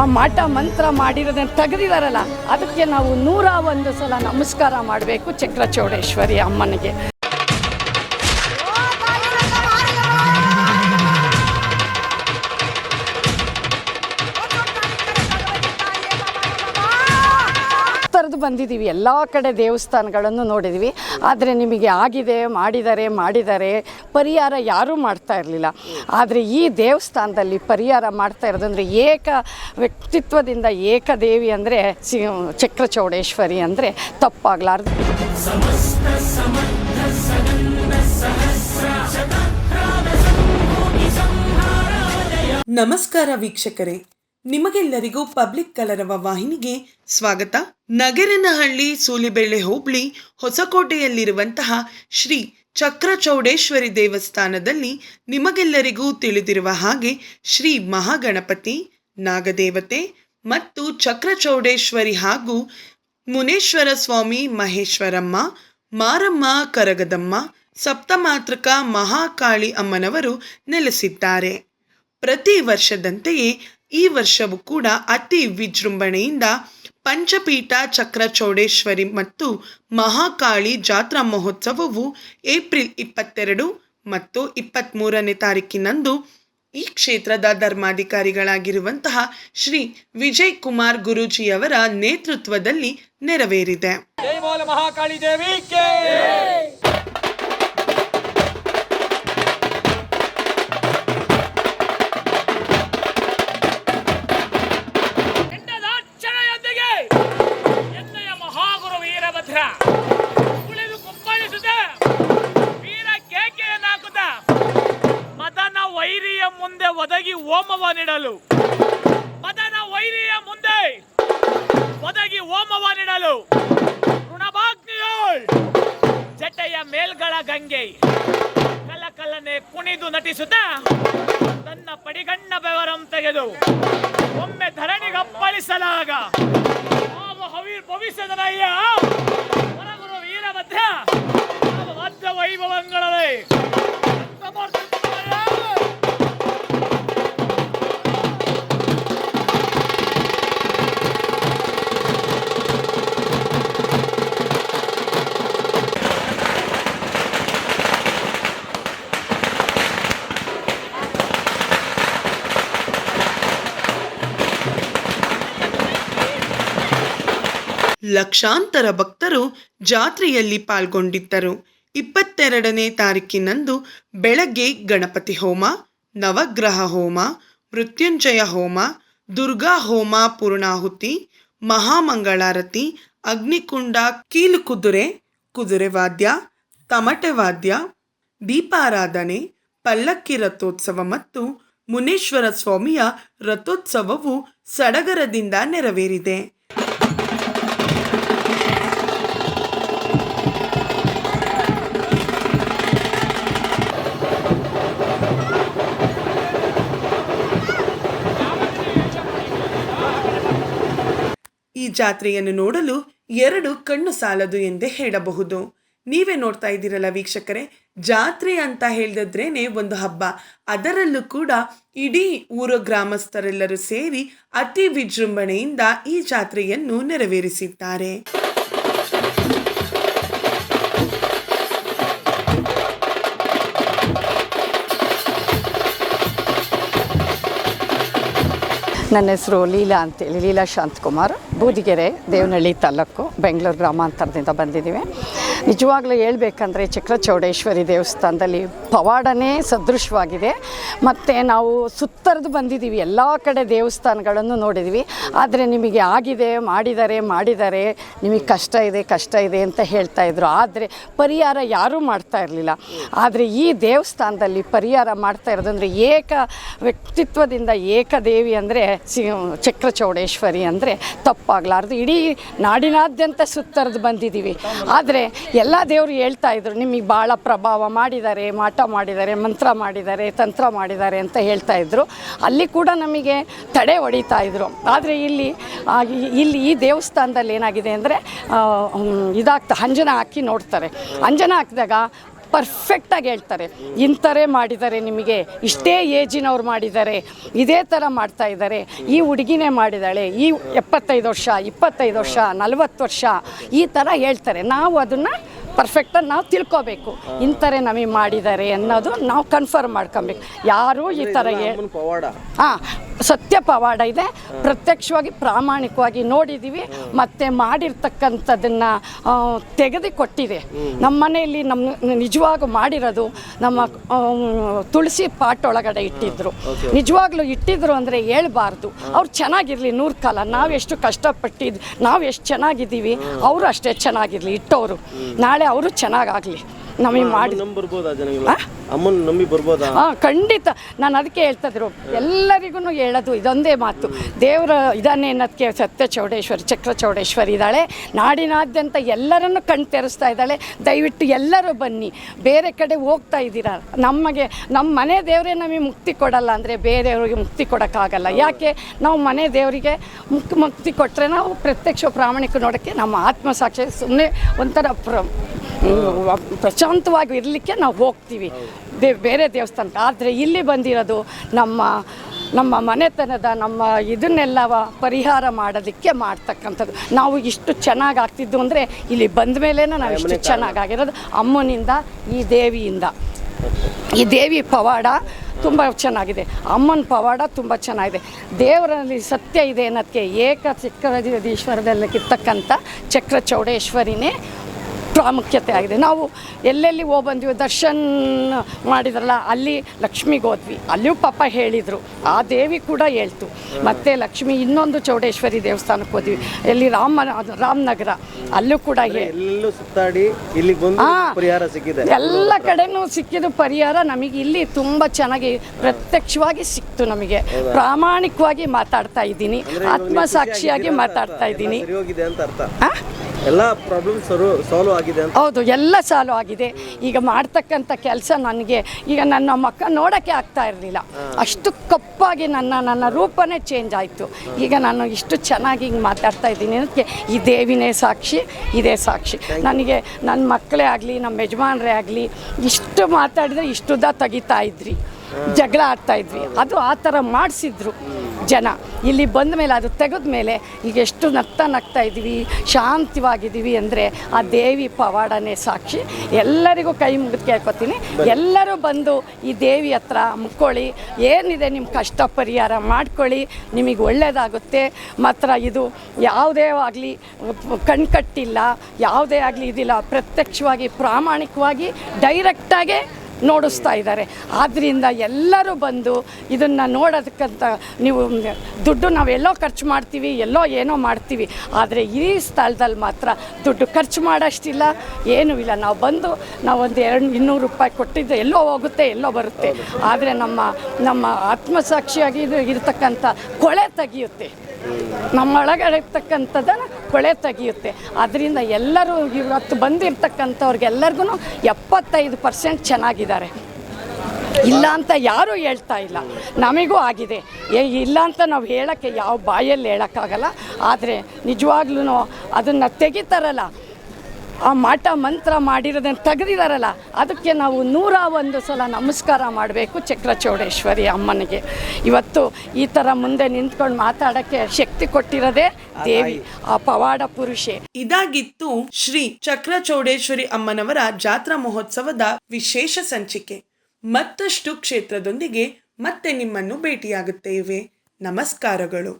ಆ ಮಾಟ ಮಂತ್ರ ಮಾಡಿರೋದನ್ನ ತೆಗೆದಿದಾರಲ್ಲ ಅದಕ್ಕೆ ನಾವು ನೂರ ಒಂದು ಸಲ ನಮಸ್ಕಾರ ಮಾಡಬೇಕು ಚಕ್ರಚೌಡೇಶ್ವರಿ ಅಮ್ಮನಿಗೆ. ಬಂದಿದ್ದೀವಿ. ಎಲ್ಲ ಕಡೆ ದೇವಸ್ಥಾನಗಳನ್ನು ನೋಡಿದ್ವಿ ಆದರೆ ನಿಮಗೆ ಆಗಿದೆ, ಮಾಡಿದ್ದಾರೆ ಮಾಡಿದ್ದಾರೆ. ಪರಿಹಾರ ಯಾರೂ ಮಾಡ್ತಾ ಇರಲಿಲ್ಲ. ಆದರೆ ಈ ದೇವಸ್ಥಾನದಲ್ಲಿ ಪರಿಹಾರ ಮಾಡ್ತಾ ಇರೋದಂದರೆ ಏಕ ವ್ಯಕ್ತಿತ್ವದಿಂದ ಏಕ ದೇವಿ ಅಂದರೆ ಸಿ ಚಕ್ರಚೌಡೇಶ್ವರಿ ಅಂದರೆ ತಪ್ಪಾಗಲಾರ್ದು. ನಮಸ್ಕಾರ ವೀಕ್ಷಕರೇ. ನಿಮಗೆಲ್ಲರಿಗೂ ಪಬ್ಲಿಕ್ ಕಲರವ ವಾಹಿನಿಗೆ ಸ್ವಾಗತ. ನಗರನಹಳ್ಳಿ, ಸೂಲಿಬೆಳ್ಳೆ, ಹೋಬಳಿ, ಹೊಸಕೋಟೆಯಲ್ಲಿರುವಂತಹ ಶ್ರೀ ಚಕ್ರಚೌಡೇಶ್ವರಿ ದೇವಸ್ಥಾನದಲ್ಲಿ ನಿಮಗೆಲ್ಲರಿಗೂ ತಿಳಿದಿರುವ ಹಾಗೆ ಶ್ರೀ ಮಹಾಗಣಪತಿ, ನಾಗದೇವತೆ ಮತ್ತು ಚಕ್ರಚೌಡೇಶ್ವರಿ ಹಾಗೂ ಮುನೇಶ್ವರ ಸ್ವಾಮಿ ಮಹೇಶ್ವರಮ್ಮ, ಮಾರಮ್ಮ ಕರಗದಮ್ಮ, ಸಪ್ತಮಾತೃಕ ಮಹಾಕಾಳಿ ಅಮ್ಮನವರು ನೆಲೆಸಿದ್ದಾರೆ. ಪ್ರತಿ ವರ್ಷದಂತೆಯೇ ಈ ವರ್ಷವೂ ಕೂಡ ಅತಿ ವಿಜೃಂಭಣೆಯಿಂದ ಪಂಚಪೀಠ ಚಕ್ರ ಚೌಡೇಶ್ವರಿ ಮತ್ತು ಮಹಾಕಾಳಿ ಜಾತ್ರಾ ಮಹೋತ್ಸವವು ಏಪ್ರಿಲ್ ಇಪ್ಪತ್ತೆರಡು ಮತ್ತು ಇಪ್ಪತ್ತ್ಮೂರನೇ ತಾರೀಕಿನಂದು ಈ ಕ್ಷೇತ್ರದ ಧರ್ಮಾಧಿಕಾರಿಗಳಾಗಿರುವಂತಹ ಶ್ರೀ ವಿಜಯ್ ಕುಮಾರ್ ಗುರೂಜಿಯವರ ನೇತೃತ್ವದಲ್ಲಿ ನೆರವೇರಿದೆ. ನೀಡಲು. ಮದನ ವೈರಿಯ ಮುಂದೆ ಒದಗಿ ಹೋಮವ ನೀಡಲು. ಋಣಭಾಗ್ನಿಯೋಳ್ ಜಟೆಯ ಮೇಲ್ಗಳ ಗಂಗೆ. ಕಲ ಕಲನೆ ಕುಣಿದು ನಟಿಸುತ್ತ ತನ್ನ ಪಡಿಗಣ್ಣ ಬೆವರಂ ತೆಗೆದು ಒಮ್ಮೆ ಧರಣಿಗಪ್ಪಳಿಸಲಾಗ ಭವಿಷ್ಯದನಯ್ಯ. ವೀರಭದ್ರ ವೈಭವಂಗಳೇ ಲಕ್ಷಾಂತರ ಭಕ್ತರು ಜಾತ್ರೆಯಲ್ಲಿ ಪಾಲ್ಗೊಂಡಿದ್ದರು. ಇಪ್ಪತ್ತೆರಡನೇ ತಾರೀಕಿನಂದು ಬೆಳಗ್ಗೆ ಗಣಪತಿ ಹೋಮ, ನವಗ್ರಹ ಹೋಮ, ಮೃತ್ಯುಂಜಯ ಹೋಮ, ದುರ್ಗಾ ಹೋಮ ಪೂರ್ಣಾಹುತಿ, ಮಹಾಮಂಗಳಾರತಿ, ಅಗ್ನಿಕುಂಡ ಕೀಲು ಕುದುರೆ ಕುದುರೆ ವಾದ್ಯ, ತಮಟೆ ವಾದ್ಯ, ದೀಪಾರಾಧನೆ, ಪಲ್ಲಕ್ಕಿ ರಥೋತ್ಸವ ಮತ್ತು ಮುನೇಶ್ವರ ಸ್ವಾಮಿಯ ರಥೋತ್ಸವವು ಸಡಗರದಿಂದ ನೆರವೇರಿದೆ. ಜಾತ್ರೆಯನ್ನು ನೋಡಲು ಎರಡು ಕಣ್ಣು ಸಾಲದು ಎಂದೇ ಹೇಳಬಹುದು. ನೀವೇ ನೋಡ್ತಾ ಇದ್ದೀರಲ್ಲ ವೀಕ್ಷಕರೇ, ಜಾತ್ರೆ ಅಂತ ಹೇಳಿದ್ರೇನೆ ಒಂದು ಹಬ್ಬ. ಅದರಲ್ಲೂ ಕೂಡ ಇಡೀ ಊರ ಗ್ರಾಮಸ್ಥರೆಲ್ಲರೂ ಸೇರಿ ಅತಿ ವಿಜೃಂಭಣೆಯಿಂದ ಈ ಜಾತ್ರೆಯನ್ನು ನೆರವೇರಿಸಿದ್ದಾರೆ. ನನ್ನ ಹೆಸರು ಲೀಲಾ ಅಂತೇಳಿ ಲೀಲಾ ಶಾಂತಕುಮಾರ್. ಬೂದಿಗೆರೆ ದೇವನಹಳ್ಳಿ ತಾಲೂಕು ಬೆಂಗಳೂರು ಗ್ರಾಮಾಂತರದಿಂದ ಬಂದಿದ್ದೀವಿ. ನಿಜವಾಗ್ಲೂ ಹೇಳ್ಬೇಕಂದ್ರೆ ಚಕ್ರಚೌಡೇಶ್ವರಿ ದೇವಸ್ಥಾನದಲ್ಲಿ ಪವಾಡನೇ ಸದೃಶವಾಗಿದೆ. ಮತ್ತು ನಾವು ಸುತ್ತರಿದು ಬಂದಿದ್ದೀವಿ, ಎಲ್ಲ ಕಡೆ ದೇವಸ್ಥಾನಗಳನ್ನು ನೋಡಿದ್ವಿ ಆದರೆ ನಿಮಗೆ ಆಗಿದೆ, ಮಾಡಿದ್ದಾರೆ ಮಾಡಿದ್ದಾರೆ, ನಿಮಗೆ ಕಷ್ಟ ಇದೆ ಕಷ್ಟ ಇದೆ ಅಂತ ಹೇಳ್ತಾ ಇದ್ರು. ಆದರೆ ಪರಿಹಾರ ಯಾರೂ ಮಾಡ್ತಾ ಇರಲಿಲ್ಲ. ಆದರೆ ಈ ದೇವಸ್ಥಾನದಲ್ಲಿ ಪರಿಹಾರ ಮಾಡ್ತಾ ಇರೋದಂದರೆ ಏಕ ವ್ಯಕ್ತಿತ್ವದಿಂದ ಏಕದೇವಿ ಅಂದರೆ ಸಿ, ಚಕ್ರಚೌಡೇಶ್ವರಿ ಅಂದರೆ ತಪ್ಪಾಗಲಾರ್ದು. ಇಡೀ ನಾಡಿನಾದ್ಯಂತ ಸುತ್ತರಿದು ಬಂದಿದ್ದೀವಿ. ಆದರೆ ಎಲ್ಲ ದೇವರು ಹೇಳ್ತಾ ಇದ್ರು, ನಿಮಗೆ ಭಾಳ ಪ್ರಭಾವ ಮಾಡಿದ್ದಾರೆ, ಮಾಟ ಮಾಡಿದ್ದಾರೆ, ಮಂತ್ರ ಮಾಡಿದ್ದಾರೆ, ತಂತ್ರ ಮಾಡಿದ್ದಾರೆ ಅಂತ ಹೇಳ್ತಾ ಇದ್ರು. ಅಲ್ಲಿ ಕೂಡ ನಮಗೆ ತಡೆ ಹೊಡಿತಾ ಇದ್ರು. ಆದರೆ ಇಲ್ಲಿ ಇಲ್ಲಿ ಈ ದೇವಸ್ಥಾನದಲ್ಲಿ ಏನಾಗಿದೆ ಅಂದರೆ ಇದಾಗ್ತಾ, ಅಂಜನ ಹಾಕಿ ನೋಡ್ತಾರೆ. ಅಂಜನ ಹಾಕಿದಾಗ ಪರ್ಫೆಕ್ಟಾಗಿ ಹೇಳ್ತಾರೆ ಇಂಥರೇ ಮಾಡಿದ್ದಾರೆ ನಿಮಗೆ, ಇಷ್ಟೇ ಏಜಿನವ್ರು ಮಾಡಿದ್ದಾರೆ, ಇದೇ ಥರ ಮಾಡ್ತಾ ಇದ್ದಾರೆ, ಈ ಹುಡುಗಿನೇ ಮಾಡಿದ್ದಾಳೆ ಈ ಎಪ್ಪತ್ತೈದು ವರ್ಷ, ಇಪ್ಪತ್ತೈದು ವರ್ಷ, ನಲವತ್ತು ವರ್ಷ, ಈ ಥರ ಹೇಳ್ತಾರೆ. ನಾವು ಅದನ್ನು ಪರ್ಫೆಕ್ಟಾಗಿ ನಾವು ತಿಳ್ಕೊಬೇಕು. ಇಂಥರೇ ನಮಗೆ ಮಾಡಿದ್ದಾರೆ ಅನ್ನೋದು ನಾವು ಕನ್ಫರ್ಮ್ ಮಾಡ್ಕೊಬೇಕು. ಯಾರೂ ಈ ಥರ ಹೇ ಸತ್ಯ ಪವಾಡ ಇದೆ. ಪ್ರತ್ಯಕ್ಷವಾಗಿ, ಪ್ರಾಮಾಣಿಕವಾಗಿ ನೋಡಿದ್ದೀವಿ ಮತ್ತೆ ಮಾಡಿರ್ತಕ್ಕಂಥದ್ದನ್ನು ತೆಗೆದುಕೊಟ್ಟಿದೆ. ನಮ್ಮ ಮನೆಯಲ್ಲಿ ನಮ್ಮ ನಿಜವಾಗೂ ಮಾಡಿರೋದು ನಮ್ಮ ತುಳಸಿ ಪಾಟ್ ಒಳಗಡೆ ಇಟ್ಟಿದ್ರು. ನಿಜವಾಗ್ಲೂ ಇಟ್ಟಿದ್ರು ಅಂದರೆ ಹೇಳ್ಬಾರ್ದು. ಅವ್ರು ಚೆನ್ನಾಗಿರಲಿ ನೂರು ಕಾಲ. ನಾವೆಷ್ಟು ಕಷ್ಟಪಟ್ಟಿದ್ದು ನಾವು ಎಷ್ಟು ಚೆನ್ನಾಗಿದ್ದೀವಿ, ಅವರು ಅಷ್ಟೇ ಚೆನ್ನಾಗಿರಲಿ ಇಟ್ಟವರು ನಾಳೆ ಅವರು ಚೆನ್ನಾಗಾಗಲಿ. ನಮಗೆ ಮಾಡಿ ಅಮ್ಮನ ನಂಬಿ ಬರ್ಬೋದಾ? ಹಾಂ ಖಂಡಿತ. ನಾನು ಅದಕ್ಕೆ ಹೇಳ್ತಿದ್ರು. ಎಲ್ಲರಿಗೂ ಹೇಳೋದು ಇದೊಂದೇ ಮಾತು. ದೇವರ ಇದಾನೆ ಅನ್ನೋದಕ್ಕೆ ಸತ್ಯ ಚೌಡೇಶ್ವರಿ ಚಕ್ರ ಚೌಡೇಶ್ವರಿ ಇದ್ದಾಳೆ. ನಾಡಿನಾದ್ಯಂತ ಎಲ್ಲರನ್ನು ಕಣ್ ತೆರೆಸ್ತಾ ಇದ್ದಾಳೆ. ದಯವಿಟ್ಟು ಎಲ್ಲರೂ ಬನ್ನಿ. ಬೇರೆ ಕಡೆ ಹೋಗ್ತಾ ಇದ್ದೀರಾ? ನಮಗೆ ನಮ್ಮ ಮನೆ ದೇವರೇ ನಮಗೆ ಮುಕ್ತಿ ಕೊಡಲ್ಲ ಅಂದರೆ ಬೇರೆಯವ್ರಿಗೆ ಮುಕ್ತಿ ಕೊಡೋಕ್ಕಾಗಲ್ಲ. ಯಾಕೆ? ನಾವು ಮನೆ ದೇವರಿಗೆ ಮುಕ್ ಮುಕ್ತಿ ಕೊಟ್ಟರೆ ನಾವು ಪ್ರತ್ಯಕ್ಷ ಪ್ರಾಮಾಣಿಕ ನೋಡೋಕ್ಕೆ ನಮ್ಮ ಆತ್ಮಸಾಕ್ಷಿ ಸುಮ್ಮನೆ ಒಂಥರ ಪ್ರ ಪ್ರಶಾಂತವಾಗಿ ಇರಲಿಕ್ಕೆ ನಾವು ಹೋಗ್ತೀವಿ. ದೇ ಬೇರೆ ದೇವಸ್ಥಾನಕ್ಕೆ. ಆದರೆ ಇಲ್ಲಿ ಬಂದಿರೋದು ನಮ್ಮ ನಮ್ಮ ಮನೆತನದ ನಮ್ಮ ಇದನ್ನೆಲ್ಲ ಪರಿಹಾರ ಮಾಡೋದಕ್ಕೆ ಮಾಡ್ತಕ್ಕಂಥದ್ದು. ನಾವು ಇಷ್ಟು ಚೆನ್ನಾಗಿ ಆಗ್ತಿದ್ದು ಅಂದರೆ ಇಲ್ಲಿ ಬಂದ ಮೇಲೇ ನಾವು ಇಷ್ಟು ಚೆನ್ನಾಗಾಗಿರೋದು ಅಮ್ಮನಿಂದ ಈ ದೇವಿಯಿಂದ. ಈ ದೇವಿ ಪವಾಡ ತುಂಬ ಚೆನ್ನಾಗಿದೆ. ಅಮ್ಮನ ಪವಾಡ ತುಂಬ ಚೆನ್ನಾಗಿದೆ. ದೇವರಲ್ಲಿ ಸತ್ಯ ಇದೆ ಅನ್ನೋದಕ್ಕೆ ಏಕ ಚಕ್ರದೀಶ್ವರದಲ್ಲಿ ಇರ್ತಕ್ಕಂಥ ಚಕ್ರ ಚೌಡೇಶ್ವರಿನೇ ಪ್ರಾಮುಖ್ಯತೆ ಆಗಿದೆ. ನಾವು ಎಲ್ಲೆಲ್ಲಿ ಹೋಗಿ ಬಂದ್ವಿ ದರ್ಶನ್ ಮಾಡಿದ್ರಲ್ಲ ಅಲ್ಲಿ ಲಕ್ಷ್ಮಿಗೆ ಹೋದ್ವಿ. ಅಲ್ಲಿಯೂ ಪಾಪ ಹೇಳಿದರು. ಆ ದೇವಿ ಕೂಡ ಹೇಳ್ತು. ಮತ್ತು ಲಕ್ಷ್ಮಿ ಇನ್ನೊಂದು ಚೌಡೇಶ್ವರಿ ದೇವಸ್ಥಾನಕ್ಕೆ ಹೋದ್ವಿ. ಎಲ್ಲಿ ರಾಮ ರಾಮನಗರ ಅಲ್ಲೂ ಕೂಡ ಸುತ್ತಾಡಿ ಇಲ್ಲಿ ಪರಿಹಾರ ಸಿಕ್ಕಿದೆ. ಎಲ್ಲ ಕಡೆನೂ ಸಿಕ್ಕಿದ ಪರಿಹಾರ ನಮಗೆ ಇಲ್ಲಿ ತುಂಬ ಚೆನ್ನಾಗಿ ಪ್ರತ್ಯಕ್ಷವಾಗಿ ಸಿಕ್ತು ನಮಗೆ. ಪ್ರಾಮಾಣಿಕವಾಗಿ ಮಾತಾಡ್ತಾ ಇದ್ದೀನಿ. ಆತ್ಮಸಾಕ್ಷಿಯಾಗಿ ಮಾತಾಡ್ತಾ ಇದ್ದೀನಿ. ಎಲ್ಲಾ ಪ್ರಾಬ್ಲಮ್ ಸಾಲ್ವ್ ಆಗಿದೆ ಅಂತ. ಹೌದು ಎಲ್ಲ ಸಾಲ್ವ್ ಆಗಿದೆ. ಈಗ ಮಾಡ್ತಕ್ಕಂಥ ಕೆಲಸ ನನಗೆ ಈಗ ನನ್ನ ಮಕ್ಕ ನೋಡೋಕ್ಕೆ ಆಗ್ತಾ ಇರಲಿಲ್ಲ. ಅಷ್ಟು ಕಪ್ಪಾಗಿ ನನ್ನ ನನ್ನ ರೂಪನೇ ಚೇಂಜ್ ಆಯಿತು. ಈಗ ನಾನು ಇಷ್ಟು ಚೆನ್ನಾಗಿ ಹಿಂಗೆ ಮಾತಾಡ್ತಾ ಇದ್ದೀನಿ ಅದಕ್ಕೆ ಈ ದೇವಿನೇ ಸಾಕ್ಷಿ ಇದೇ ಸಾಕ್ಷಿ. ನನಗೆ ನನ್ನ ಮಕ್ಕಳೇ ಆಗಲಿ ನಮ್ಮ ಯಜಮಾನರೇ ಆಗಲಿ ಇಷ್ಟು ಮಾತಾಡಿದ್ರೆ ಇಷ್ಟುದ ತೆಗಿತಾ ಇದ್ರಿ. ಜಗಳ ಆಡ್ತಾ ಇದ್ವಿ ಅದು ಆ ಥರ ಮಾಡಿಸಿದ್ರು. ಜನ. ಇಲ್ಲಿ ಬಂದ ಮೇಲೆ ಅದು ತೆಗೆದ ಮೇಲೆ ಈಗ ಎಷ್ಟು ನಗ್ತಾ ನಗ್ತಾ ಇದ್ದೀವಿ ಶಾಂತಿವಾಗಿದ್ದೀವಿ ಅಂದರೆ ಆ ದೇವಿ ಪವಾಡನೇ ಸಾಕ್ಷಿ. ಎಲ್ಲರಿಗೂ ಕೈ ಮುಗಿದು ಕೇಳ್ಕೊತೀನಿ. ಎಲ್ಲರೂ ಬಂದು ಈ ದೇವಿ ಹತ್ರ ಮುಕ್ಕೊಳ್ಳಿ. ಏನಿದೆ ನಿಮ್ಮ ಕಷ್ಟ ಪರಿಹಾರ ಮಾಡ್ಕೊಳ್ಳಿ. ನಿಮಗೆ ಒಳ್ಳೆಯದಾಗುತ್ತೆ ಮಾತ್ರ ಇದು ಯಾವುದೇ ಆಗಲಿ ಕಣ್ಕಟ್ಟಿಲ್ಲ ಯಾವುದೇ ಆಗಲಿ ಇದಿಲ್ಲ. ಪ್ರತ್ಯಕ್ಷವಾಗಿ ಪ್ರಾಮಾಣಿಕವಾಗಿ ಡೈರೆಕ್ಟಾಗೆ ನೋಡಿಸ್ತಾ ಇದ್ದಾರೆ. ಆದ್ದರಿಂದ ಎಲ್ಲರೂ ಬಂದು ಇದನ್ನು ನೋಡೋದಕ್ಕಂತ ನೀವು ದುಡ್ಡು ನಾವು ಎಲ್ಲೋ ಖರ್ಚು ಮಾಡ್ತೀವಿ, ಎಲ್ಲೋ ಏನೋ ಮಾಡ್ತೀವಿ. ಆದರೆ ಈ ಸ್ಥಳದಲ್ಲಿ ಮಾತ್ರ ದುಡ್ಡು ಖರ್ಚು ಮಾಡೋಷ್ಟಿಲ್ಲ, ಏನೂ ಇಲ್ಲ. ನಾವು ಬಂದು ನಾವು ಒಂದು ಎರಡು, ಇನ್ನೂರು ರೂಪಾಯಿ ಕೊಟ್ಟಿದ್ದು ಎಲ್ಲೋ ಹೋಗುತ್ತೆ, ಎಲ್ಲೋ ಬರುತ್ತೆ. ಆದರೆ ನಮ್ಮ ನಮ್ಮ ಆತ್ಮಸಾಕ್ಷಿಯಾಗಿ ಇರತಕ್ಕಂಥ ಕೊಳೆ ತೆಗೆಯುತ್ತೆ. ನಮ್ಮ ಒಳಗಡೆ ಇರ್ತಕ್ಕಂಥದ್ದನ್ನು ಕೊಳೆ ತೆಗೆಯುತ್ತೆ. ಅದರಿಂದ ಎಲ್ಲರೂ ಇವತ್ತು ಬಂದಿರ್ತಕ್ಕಂಥವ್ರಿಗೆಲ್ಲರಿಗೂ ಎಪ್ಪತ್ತೈದು ಪರ್ಸೆಂಟ್ ಚೆನ್ನಾಗಿದ್ದಾರೆ. ಇಲ್ಲ ಅಂತ ಯಾರೂ ಹೇಳ್ತಾ ಇಲ್ಲ. ನಮಗೂ ಆಗಿದೆ. ಏ, ಇಲ್ಲ ಅಂತ ನಾವು ಹೇಳೋಕ್ಕೆ ಯಾವ ಬಾಯಲ್ಲಿ ಹೇಳೋಕ್ಕಾಗಲ್ಲ. ಆದರೆ ನಿಜವಾಗ್ಲೂ ಅದನ್ನು ತೆಗಿತಾರಲ್ಲ. ಆ ಮಾಟ ಮಂತ್ರ ಮಾಡಿರೋದನ್ನು ತೆಗೆದಿದಾರಲ್ಲ ಅದಕ್ಕೆ ನಾವು ನೂರ ಒಂದು ಸಲ ನಮಸ್ಕಾರ ಮಾಡಬೇಕು ಚಕ್ರ ಚೌಡೇಶ್ವರಿ ಅಮ್ಮನಿಗೆ. ಇವತ್ತು ಈ ಥರ ಮುಂದೆ ನಿಂತ್ಕೊಂಡು ಮಾತಾಡೋಕ್ಕೆ ಶಕ್ತಿ ಕೊಟ್ಟಿರೋದೇ ದೇವಿ ಆ ಪವಾಡ ಪುರುಷೆ. ಇದಾಗಿತ್ತು ಶ್ರೀ ಚಕ್ರ ಚೌಡೇಶ್ವರಿ ಅಮ್ಮನವರ ಜಾತ್ರಾ ಮಹೋತ್ಸವದ ವಿಶೇಷ ಸಂಚಿಕೆ. ಮತ್ತಷ್ಟು ಕ್ಷೇತ್ರದೊಂದಿಗೆ ಮತ್ತೆ ನಿಮ್ಮನ್ನು ಭೇಟಿಯಾಗುತ್ತೇವೆ. ನಮಸ್ಕಾರಗಳು.